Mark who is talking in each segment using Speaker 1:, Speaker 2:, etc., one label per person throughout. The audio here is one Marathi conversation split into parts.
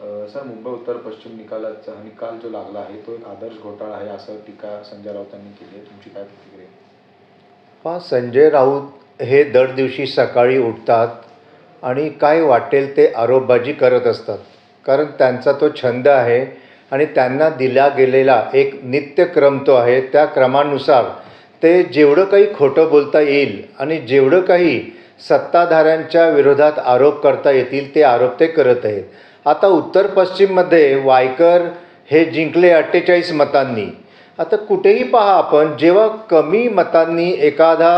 Speaker 1: सर मुंबई उत्तर पश्चिम निकालाचा निकाल जो लागला आहे तो एक आदर्श घोटाळा आहे असं टीका संजय राऊतांनी केली आहे. तुमची काय प्रतिक्रिया
Speaker 2: हा संजय राऊत हे दर दिवशी सकाळी उठतात आणि काय वाटेल ते आरोपबाजी करत असतात. कारण त्यांचा तो छंद आहे आणि त्यांना दिला गेलेला एक नित्यक्रम तो आहे. त्या क्रमानुसार ते जेवढं काही खोटं बोलता येईल आणि जेवढं काही सत्ताधाऱ्यांच्या विरोधात आरोप करता येतील ते आरोप ते करत आहेत. आता उत्तर पश्चिममध्ये वायकर हे जिंकले अठ्ठेचाळीस मतांनी. आता कुठेही पहा आपण जेव्हा कमी मतांनी एखादा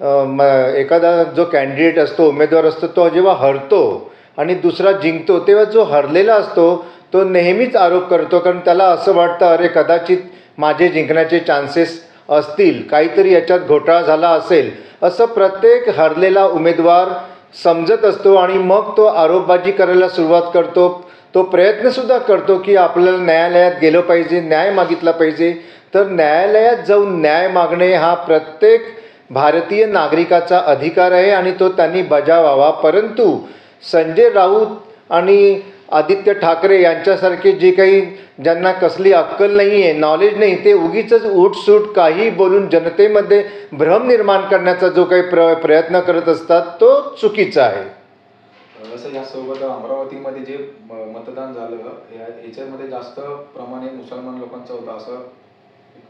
Speaker 2: म एखादा जो कॅन्डिडेट असतो उमेदवार असतो तो जेव्हा हरतो आणि दुसरा जिंकतो तेव्हा जो हरलेला असतो तो नेहमीच आरोप करतो कारण त्याला असं वाटतं अरे कदाचित माझे जिंकण्याचे चान्सेस असतील काहीतरी याच्यात घोटाळा झाला असेल असं प्रत्येक हरलेला उमेदवार समजत असतो आणि मग तो आरोपबाजी करायला सुरुवात करतो. तो प्रयत्नसुद्धा करतो की आपल्याला न्यायालयात गेलं पाहिजे न्याय मागितला पाहिजे. तर न्यायालयात जाऊन न्याय मागणे हा प्रत्येक भारतीय नागरिकाचा अधिकार आहे आणि तो त्यांनी बजावावा. परंतु संजय राऊत आणि आदित्य ठाकरे यांच्यासारखे जे काही ज्यांना कसली अक्कल नाही आहे नॉलेज नाही ते उगीच उठसूट काही बोलून जनतेमध्ये भ्रम निर्माण करण्याचा जो काही प्र प्रयत्न करत असतात तो चुकीचा आहे.
Speaker 1: जसं यासोबत अमरावतीमध्ये जे मतदान झालं याच्यामध्ये जास्त प्रमाणे मुसलमान लोकांचं होतं असं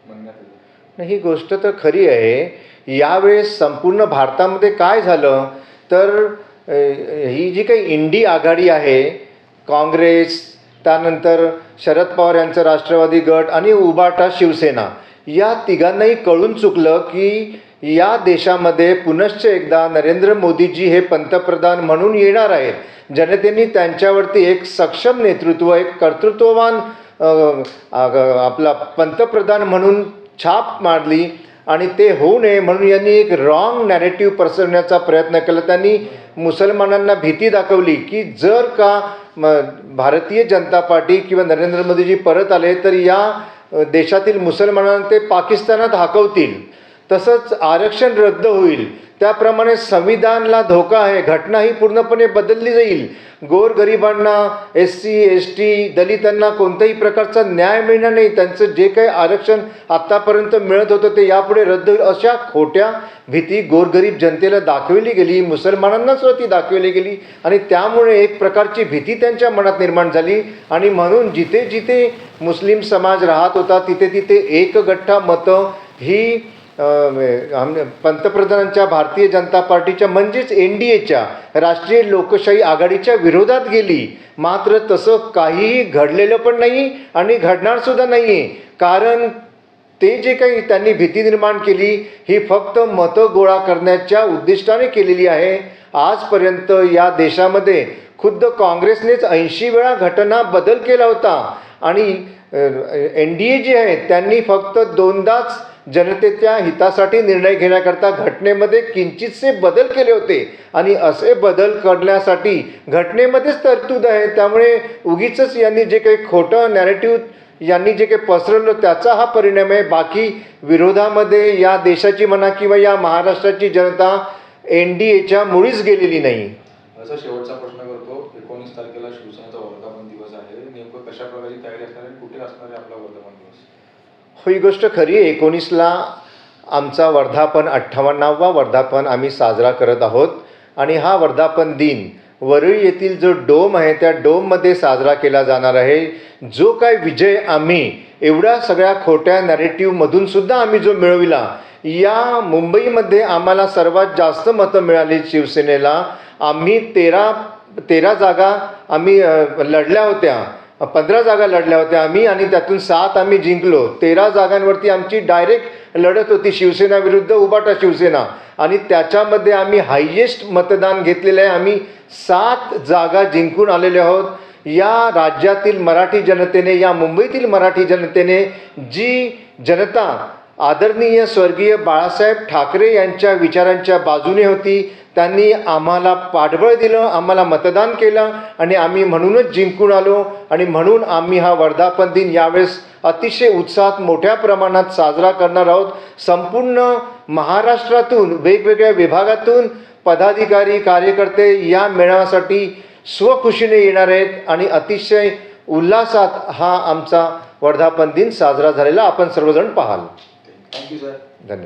Speaker 1: म्हणण्यात येतं.
Speaker 2: ही गोष्ट तर खरी आहे. यावेळेस संपूर्ण भारतामध्ये काय झालं? तर ही जी काही इंडी आघाडी आहे काँग्रेस त्यानंतर शरद पवार यांचं राष्ट्रवादी गट आणि उबाटा शिवसेना या तिघांनाही कळून चुकलं की या देशामध्ये पुनश्च एकदा नरेंद्र मोदीजी हे पंतप्रधान म्हणून येणार आहेत. जनतेने त्यांच्यावरती एक सक्षम नेतृत्व एक कर्तृत्ववान आपला पंतप्रधान म्हणून छाप मारली आणि ते होऊ नये म्हणून यांनी एक रॉंग नॅरेटिव्ह पसरवण्याचा प्रयत्न केला. त्यांनी मुसलमानांना भीती दाखवली की जर का मग भारतीय जनता पार्टी किंवा नरेंद्र मोदीजी परत आले तर या देशातील मुसलमानांना ते पाकिस्तानात हाकवतील. तसंच आरक्षण रद्द होईल. त्याप्रमाणे संविधानला धोका आहे. घटना ही पूर्णपणे बदलली जाईल. गोरगरिबांना एस सी एस टी दलितांना कोणत्याही प्रकारचा न्याय मिळणार नाही. त्यांचं जे काही आरक्षण आत्तापर्यंत मिळत होतं ते यापुढे रद्द होईल. अशा खोट्या भीती गोरगरीब जनतेला दाखवली गेली. मुसलमानांनाच ती दाखवली गेली. आणि त्यामुळे एक प्रकारची भीती त्यांच्या मनात निर्माण झाली. आणि म्हणून जिथे जिथे मुस्लिम समाज राहत होता तिथे तिथे एक गठ्ठा मतं ही पंतप्रधानांच्या भारतीय जनता पार्टीच्या म्हणजेच एन डी एच्या राष्ट्रीय लोकशाही आघाडीच्या विरोधात गेली. मात्र तसं काहीही घडलेलं पण नाही आणि घडणारसुद्धा नाही आहे कारण ते जे काही त्यांनी भीती निर्माण केली ही फक्त मतं गोळा करण्याच्या उद्दिष्टाने केलेली आहे. आजपर्यंत या देशामध्ये खुद्द काँग्रेसनेच ऐंशी वेळा घटना बदल केला होता. आणि एन डी ए जे आहे त्यांनी फक्त दोनदाच जनतेच्या हितासाठी निर्णय घेण्याकरता घटनेमध्ये किंचितसे बदल केले होते. आणि असे बदल करण्यासाठी घटनेमध्येच तरतूद आहे. त्यामुळे उगीच यांनी जे काही खोटं नॅरेटिव्ह यांनी जे काही पसरवलं त्याचा हा परिणाम आहे. बाकी विरोधामध्ये या देशाची म्हणा किंवा या महाराष्ट्राची जनता एन डी एच्या मुळीच गेलेली नाही.
Speaker 1: असा शेवटचा प्रश्न करतो. एकोणीस तारखेला शिवसेनेचा वर्धापन दिवस आहे. नेमकं कशा प्रकारची तयारी असणार आहे कुठे असणार आहे आपला वर्धापन दिवस?
Speaker 2: हो ही गोष्ट खरी आहे. एकोणीसला आमचा वर्धापन अठ्ठावन्नावा वर्धापन आम्ही साजरा करत आहोत. आणि हा वर्धापन दिन वरळी येथील जो डोम आहे त्या डोममध्ये साजरा केला जाणार आहे. जो काय विजय आम्ही एवढ्या सगळ्या खोट्या नॅरेटिव्हमधून सुद्धा आम्ही जो मिळविला या मुंबईमध्ये आम्हाला सर्वात जास्त मतं मिळाली शिवसेनेला. आम्ही तेरा तेरा जागा आम्ही लढल्या होत्या. पंधरा जागा लढल्या होत्या आम्ही आणि त्यातून सात आम्ही जिंकलो. तेरा जागांवरती आमची डायरेक्ट लढत होती शिवसेना विरुद्ध उबाटा शिवसेना. आणि त्याच्यामध्ये आम्ही हायेस्ट मतदान घेतलेलं आहे. आम्ही सात जागा जिंकून आलेले आहोत. या राज्यातील मराठी जनतेने या मुंबईतील मराठी जनतेने जी जनता आदरणीय स्वर्गीय बाळासाहेब ठाकरे यांच्या विचारांच्या बाजूने होती त्यांनी आम्हाला पाठबळ दिलं आम्हाला मतदान केलं आणि आम्ही म्हणूनच जिंकून आलो. आणि म्हणून आम्ही हा वर्धापन दिन यावेळेस अतिशय उत्साहात मोठ्या प्रमाणात साजरा करणार आहोत. संपूर्ण महाराष्ट्रातून वेगवेगळ्या विभागातून पदाधिकारी कार्यकर्ते या मेळाव्यासाठी स्वखुशीने येणार आहेत आणि अतिशय उल्हासात हा आमचा वर्धापन दिन साजरा झालेला आपण सर्वजण पाहाल.
Speaker 1: थँक्यू सर
Speaker 2: धन्यवाद.